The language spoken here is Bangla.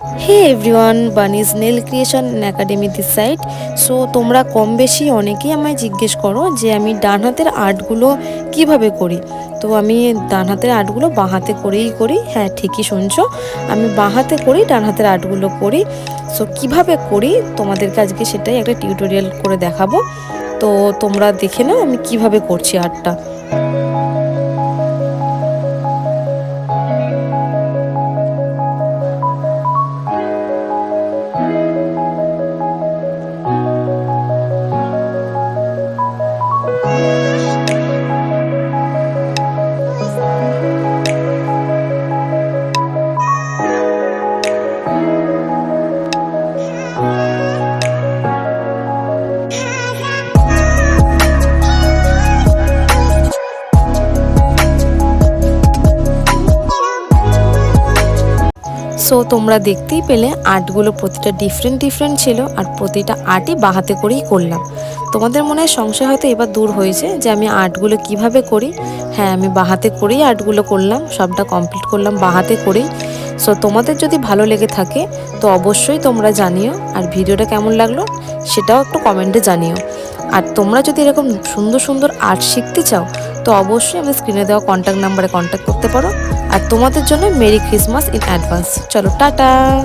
Hey everyone বানিজ nail creation academy this side so তোমরা কম বেশি অনেকেই আমায় জিজ্ঞেস করো যে আমি ডান হাতের আর্টগুলো কীভাবে করি। তো আমি ডান হাতের আর্টগুলো বাঁ হাতে করেই করি। হ্যাঁ ঠিকই শুনছো। আমি বাঁ হাতে করি ডান হাতের আর্টগুলো করি। সো কীভাবে করি? তোমাদেরকে আজকে সেটাই একটা টিউটোরিয়াল করে দেখাবো। তো তোমরা দেখে নাও আমি কীভাবে করছি আর্টটা। সো তোমরা দেখতেই পেলে আর্টগুলো প্রতিটা ডিফারেন্ট ডিফারেন্ট ছিল আর প্রতিটা আর্টই বাহাতে করেই করলাম। তোমাদের মনে হয় সংশয় হয়তো এবার দূর হয়েছে যে আমি আর্টগুলো কীভাবে করি? হ্যাঁ আমি বাহাতে করেই আর্টগুলো করলাম, সবটা কমপ্লিট করলাম, বাহাতে করেই। সো তোমাদের যদি ভালো লেগে থাকে, তো অবশ্যই তোমরা জানিও, আর ভিডিওটা কেমন লাগল সেটাও একটু কমেন্টে জানিও। আর তোমরা যদি এরকম সুন্দর সুন্দর আর্ট শিখতে চাও, তো অবশ্যই আমি স্ক্রিনে দেওয়া কন্ট্যাক্ট নাম্বারে কন্ট্যাক্ট করতে পারো। আর তোমাদের জন্য মেরি ক্রিসমাস ইন অ্যাডভান্স চলো, টাটা!